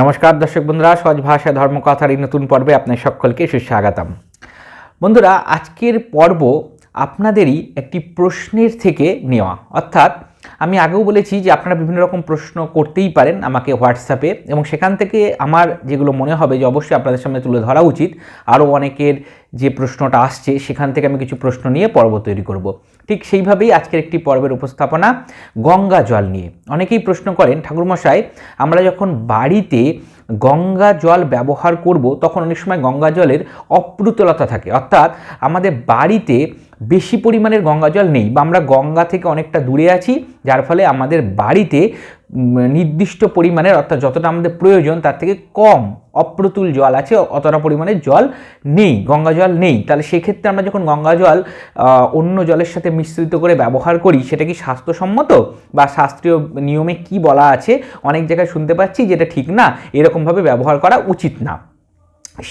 নমস্কার দর্শক বন্ধুরা, সহজ ভাষা ধর্মকথার এই নতুন পর্বে আপনার সকলকে সুস্বাগতম। বন্ধুরা, আজকের পর্ব আপনাদেরই একটি প্রশ্নের থেকে নেওয়া। অর্থাৎ আমি আগেও বলেছি যে আপনারা বিভিন্ন রকম প্রশ্ন করতেই পারেন আমাকে হোয়াটসঅ্যাপে এবং সেখান থেকে আমার যেগুলো মনে হবে যে অবশ্যই আপনাদের সামনে তুলে ধরা উচিত, আরও অনেকের যে প্রশ্নটা আসছে সেখান থেকে আমি কিছু প্রশ্ন নিয়ে পর্ব তৈরি করব। ঠিক সেইভাবেই আজকের একটি পর্বের উপস্থাপনা গঙ্গা জল নিয়ে। অনেকেই প্রশ্ন করেন, ঠাকুরমশাই, আমরা যখন বাড়িতে গঙ্গা জল ব্যবহার করব, তখন অনেক সময় গঙ্গা জলের অপ্রুতলতা থাকে। অর্থাৎ আমাদের বাড়িতে বেশি পরিমাণের গঙ্গা জল নেই বা আমরা গঙ্গা থেকে অনেকটা দূরে আছি, যার ফলে আমাদের বাড়িতে নির্দিষ্ট পরিমাণের, অর্থাৎ যতটা আমাদের প্রয়োজন, তার থেকে কম অপ্রতুল জল আছে, অতটা পরিমাণে জল নেই, গঙ্গা জল নেই। তাহলে সেক্ষেত্রে আমরা যখন গঙ্গা জল অন্য জলের সাথে মিশ্রিত করে ব্যবহার করি, সেটা কি স্বাস্থ্যসম্মত? বা শাস্ত্রীয় নিয়মে কি বলা আছে? অনেক জায়গায় শুনতে পাচ্ছি যেটা ঠিক না, এরকমভাবে ব্যবহার করা উচিত না।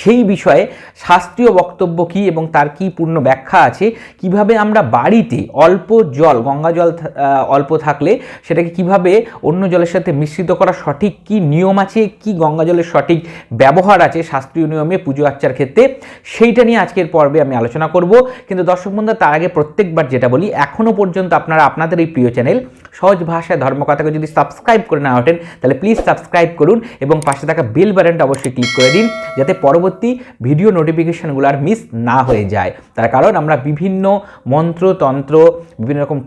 সেই বিষয়ে শাস্ত্রীয় বক্তব্য কী এবং তার কি পূর্ণ ব্যাখ্যা আছে? কীভাবে আমরা বাড়িতে অল্প জল, গঙ্গা জল অল্প থাকলে সেটাকে কীভাবে অন্য জলের সাথে মিশ্রিত করা সঠিক? কি নিয়ম আছে? কি গঙ্গা জলের সঠিক ব্যবহার আছে শাস্ত্রীয় নিয়মে পুজো আর্চার ক্ষেত্রে? সেইটা নিয়ে আজকের পর্বে আমি আলোচনা করব। কিন্তু দর্শক বন্ধু তার আগে প্রত্যেকবার যেটা বলি এখনও পর্যন্ত আপনারা, আপনাদের এই প্রিয় চ্যানেল সহজ ভাষায় ধর্মকথাকে যদি সাবস্ক্রাইব করে না ওঠেন, তাহলে প্লিজ সাবস্ক্রাইব করুন এবং পাশে থাকা বেল বাটনটা অবশ্যই ক্লিক করে দিন, যাতে পরবর্তী ভিডিও নোটিফিকেশানগুলো আর মিস না হয়ে যায়। তার কারণ আমরা বিভিন্ন মন্ত্রতন্ত্র বিভিন্ন রকম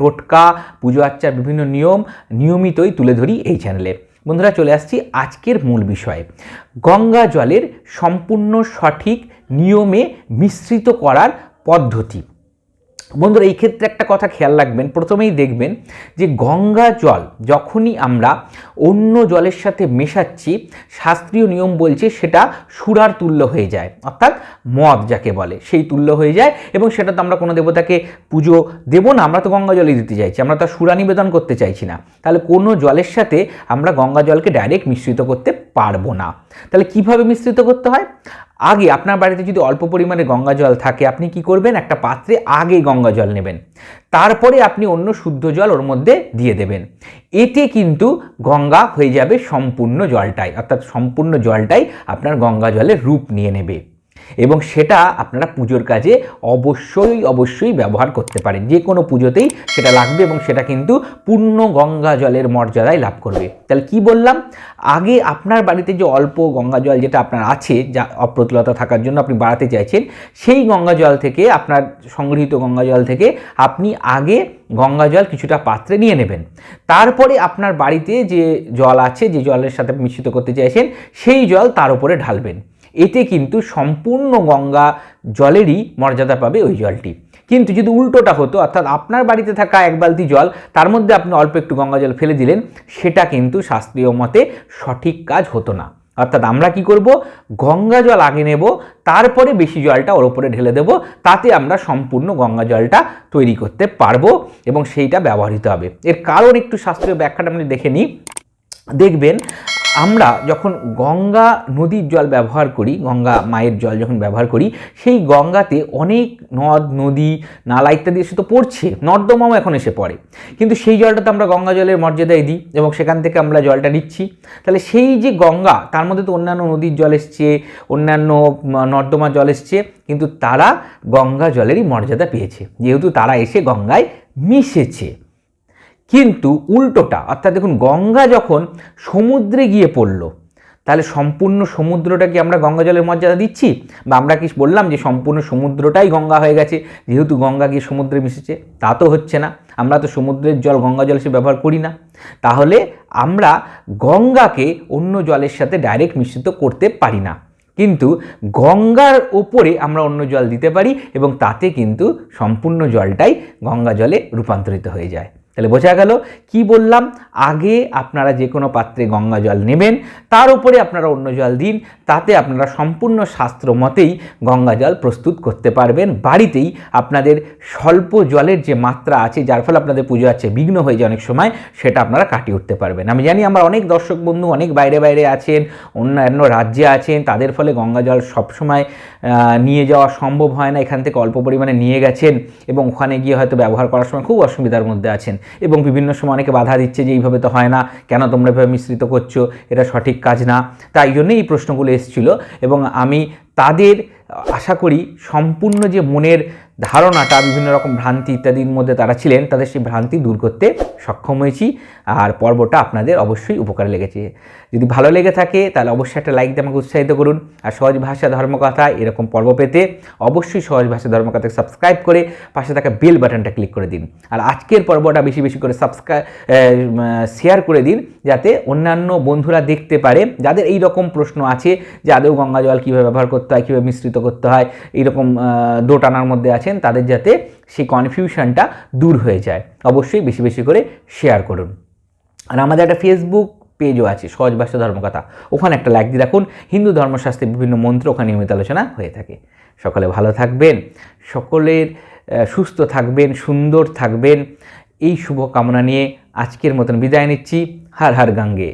টোটকা, পুজো আর্চার বিভিন্ন নিয়ম নিয়মিতই তুলে ধরি এই চ্যানেলে বন্ধুরা, চলে আসছি আজকের মূল বিষয়ে। গঙ্গা জলের সম্পূর্ণ সঠিক নিয়মে মিশ্রিত করার পদ্ধতি। বন্ধুরা, এই ক্ষেত্রে একটা কথা খেয়াল রাখবেন। প্রথমেই দেখবেন যে গঙ্গা জল যখনই আমরা অন্য জলের সাথে মেশাচ্ছি, শাস্ত্রীয় নিয়ম বলছে সেটা সুরার তুল্য হয়ে যায়, অর্থাৎ মদ যাকে বলে, সেই তুল্য হয়ে যায় এবং সেটা তো আমরা কোনো দেবতাকে পুজো দেবো না, আমরা তো গঙ্গা জলই দিতে চাইছি, আমরা তো সুরা নিবেদন করতে চাইছি না। তাহলে কোনো জলের সাথে আমরা গঙ্গা জলকে ডাইরেক্ট মিশ্রিত করতে পারব না। তাহলে কীভাবে মিশ্রিত করতে হয়? আগে আপনার বাড়িতে যদি অল্প পরিমাণে গঙ্গা জল থাকে, আপনি কি করবেন? একটা পাত্রে আগে গঙ্গা জল নেবেন। তারপরে আপনি অন্য শুদ্ধ জল ওর মধ্যে দিয়ে দেবেন। এতে কিন্তু গঙ্গা হয়ে যাবে সম্পূর্ণ জলটাই, অর্থাৎ সম্পূর্ণ জলটাই আপনার গঙ্গা জলের রূপ নিয়ে নেবে। এবং সেটা আপনারা পুজোর কাজে অবশ্যই অবশ্যই ব্যবহার করতে পারেন। যে কোনো পুজোতেই সেটা লাগবে এবং সেটা কিন্তু পূর্ণ গঙ্গা জলের মর্যাদায় লাভ করবে। তাহলে কি বললাম? আগে আপনার বাড়িতে যে অল্প গঙ্গা জল যেটা আপনার আছে, যা অপ্রতুলতা থাকার জন্য আপনি বাড়াতে চাইছেন, সেই গঙ্গা জল থেকে, আপনার সংগৃহীত গঙ্গা জল থেকে আপনি আগে গঙ্গা জল কিছুটা পাত্রে নিয়ে নেবেন। তারপরে আপনার বাড়িতে যে জল আছে, যে জলের সাথে মিশ্রিত করতে চাইছেন, সেই জল তার উপরে ঢালবেন। এতে কিন্তু সম্পূর্ণ গঙ্গা জলেরই মর্যাদা পাবে ওই জলটি। কিন্তু যদি উল্টোটা হতো, অর্থাৎ আপনার বাড়িতে থাকা এক বালতি জল, তার মধ্যে আপনি অল্প একটু গঙ্গা জল ফেলে দিলেন, সেটা কিন্তু শাস্ত্রীয় মতে সঠিক কাজ হতো না। অর্থাৎ আমরা কি করব? গঙ্গা জল আগে নেব, তারপরে বেশি জলটা ওর ওপরে ঢেলে দেব, তাতে আমরা সম্পূর্ণ গঙ্গা জলটা তৈরি করতে পারব এবং সেইটা ব্যবহৃত হবে। এর কারণ একটু শাস্ত্রীয় ব্যাখ্যাটা আপনি দেখে নিই দেখবেন আমরা যখন গঙ্গা নদীর জল ব্যবহার করি, গঙ্গা মায়ের জল যখন ব্যবহার করি, সেই গঙ্গাতে অনেক নদ, নদী, নালা ইত্যাদি এসে তো পড়ছে, নর্দমাও এখন এসে পড়ে। কিন্তু সেই জলটা তো আমরা গঙ্গা জলের মর্যাদায় দিই এবং সেখান থেকে আমরা জলটা নিচ্ছি। তাহলে সেই যে গঙ্গা, তার মধ্যে তো অন্যান্য নদীর জল এসছে, অন্যান্য নর্দমা জল এসছে, কিন্তু তারা গঙ্গা জলেরই মর্যাদা পেয়েছে। যেহেতু তারা এসে গঙ্গায় মিশেছে। কিন্তু উল্টোটা, অর্থাৎ দেখুন গঙ্গা যখন সমুদ্রে গিয়ে পড়ল, তাহলে সম্পূর্ণ সমুদ্রটা কি আমরা গঙ্গা জলের মর্যাদা দিচ্ছি? বা আমরা কি বললাম যে সম্পূর্ণ সমুদ্রটাই গঙ্গা হয়ে গেছে, যেহেতু গঙ্গা গিয়ে সমুদ্রে মিশেছে? তা তো হচ্ছে না। আমরা তো সমুদ্রের জল গঙ্গা জল সে ব্যবহার করি না। তাহলে আমরা গঙ্গাকে অন্য জলের সাথে ডাইরেক্ট মিশ্রিত করতে পারি না। কিন্তু গঙ্গার ওপরে আমরা অন্য জল দিতে পারি এবং তাতে কিন্তু সম্পূর্ণ জলটাই গঙ্গা জলে রূপান্তরিত হয়ে যায়। তাহলে বোঝা গেল, কি বললাম? আগে আপনারা যে কোনো পাত্রে গঙ্গা জল নেবেন, তার উপরে আপনারা অন্য জল দিন, তাতে আপনারা সম্পূর্ণ শাস্ত্র মতেই গঙ্গা জল প্রস্তুত করতে পারবেন। বাড়িতেই আপনাদের স্বল্প জলের যে মাত্রা আছে, যার ফলে আপনাদের পুজো আছে, বিঘ্ন হয়ে যায় অনেক সময়, সেটা আপনারা কাটিয়ে উঠতে পারবেন। আমি জানি আমার অনেক দর্শক বন্ধু অনেক বাইরে বাইরে আছেন, অন্যান্য রাজ্যে আছেন, তাদের ফলে গঙ্গা জল সবসময় নিয়ে যাওয়া সম্ভব হয় না। এখান থেকে অল্প পরিমাণে নিয়ে গেছেন এবং ওখানে গিয়ে হয়তো ব্যবহার করার সময় খুব অসুবিধার মধ্যে আছেন। এবং বিভিন্ন সময় অনেকে বাধা দিচ্ছে যে এইভাবে তো হয় না, কেন তোমরা এভাবে মিশ্রিত করছ, এটা সঠিক কাজ না। তাই জন্যই এই প্রশ্নগুলো এসেছিল এবং আমি তাদের, আশা করি, সম্পূর্ণ যে মনের ধারণাটা, বিভিন্ন রকম ভ্রান্তি ইত্যাদির মধ্যে তারা ছিলেন, তাদের সেই ভ্রান্তি দূর করতে সক্ষম হয়েছি। আর পর্বটা আপনাদের অবশ্যই উপকারে লেগেছে। যদি ভালো লেগে থাকে, তাহলে অবশ্যই একটা লাইক দিয়ে আমাকে উৎসাহিত করুন। আর সহজ ভাষা ধর্মকথা, এরকম পর্ব পেতে অবশ্যই সহজ ভাষা ধর্মকথাকে সাবস্ক্রাইব করে পাশে থাকা বেল বাটনটা ক্লিক করে দিন। আর আজকের পর্বটা বেশি বেশি করে সাবস্ক্রাইব শেয়ার করে দিন, যাতে অন্যান্য বন্ধুরা দেখতে পারে, যাদের এই রকম প্রশ্ন আছে যে আদৌ গঙ্গা জল কীভাবে ব্যবহার করতে হয়, কীভাবে মিশ্রিত করতে হয় এইরকম দোটানার মধ্যে আছেন, তাদের যাতে সেই কনফিউশনটা দূর হয়ে যায়। অবশ্যই বেশি বেশি করে শেয়ার করুন। আর আমাদের একটা ফেসবুক পেজও আছে, সহজ ভাষা ধর্মকথা ওখানে একটা লাইক দিয়ে রাখুন। হিন্দু ধর্মশাস্ত্রের বিভিন্ন মন্ত্র ওখানে নিয়মিত আলোচনা হয়ে থাকে। সকলে ভালো থাকবেন, সকলের সুস্থ থাকবেন, সুন্দর থাকবেন। এই শুভ কামনা নিয়ে আজকের মতন বিদায় নিচ্ছি। হার হার গাঙ্গে।